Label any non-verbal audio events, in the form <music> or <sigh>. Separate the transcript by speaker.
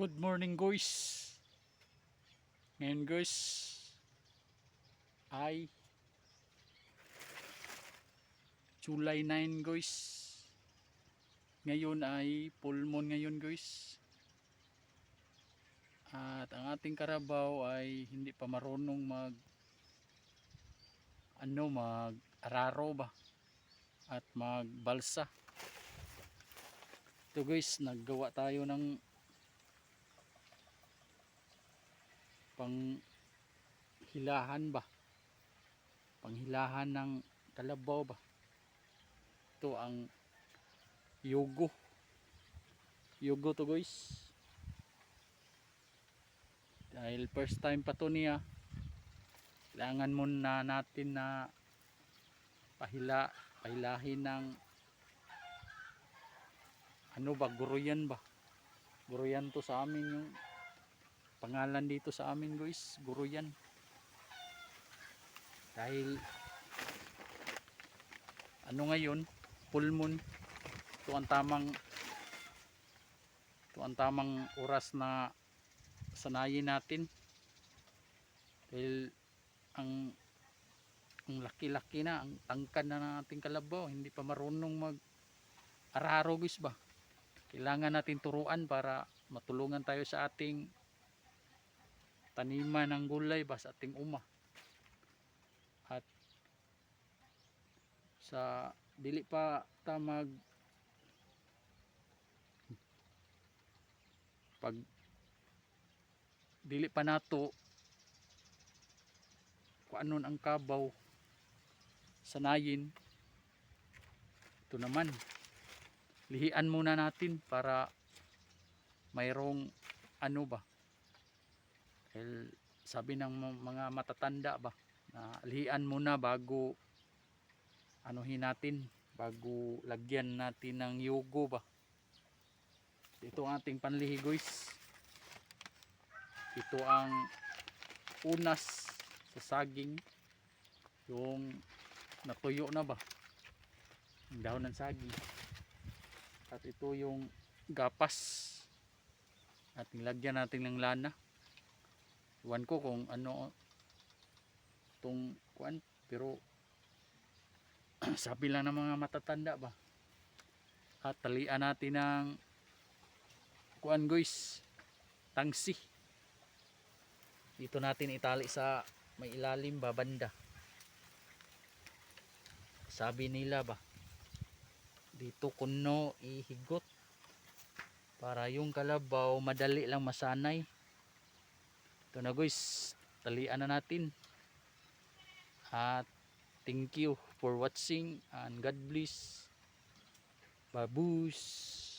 Speaker 1: Good morning guys. Ngayon guys ay July 9 guys. Ngayon ay full moon ngayon guys. At ang ating karabaw ay hindi pa marunong mag ano mag araro ba at magbalsa. Ito guys, naggawa tayo ng panghilahan ba? Panghilahan ng kalabaw ba? Ito ang yugo. Yugo to guys. Dahil first time pa to niya kailangan muna natin na pahila pahilahin ng ano ba guruyan ba? Guruyan to sa amin yung pangalan dito sa amin guys guro yan. Dahil ano ngayon full moon. Ito ang tamang ito ang tamang oras na sanayin natin. Dahil ang ang laki-laki na ang tangkad na ng ating kalabaw. Hindi pa marunong mag araro guys ba? Kailangan natin turuan para matulungan tayo sa ating taniman ng gulay ba ating uma. At sa dili pa ta mag pag dili pa nato kung anon ang kabaw sanayin. Ito naman lihian muna natin para mayroong ano ba dahil sabi ng mga matatanda ba na lihian muna bago anuhin natin bago lagyan natin ng yugo ba. Ito ang ating panlihi guys ito ang unas sa saging. Yung natuyo na ba yung dahon ng saging. At ito yung gapas. At nilagyan natin ng lana Iwan ko kung ano itong kuan pero <clears throat> sabi lang ng mga matatanda ba? At talian natin ng kuan guys. Tangsi. Dito natin itali sa may ilalim ba banda? Sabi nila ba? Dito kuno ihigot. Para yung kalabaw madali lang masanay ito na guys. Talian na natin. At thank you for watching and God bless. Babush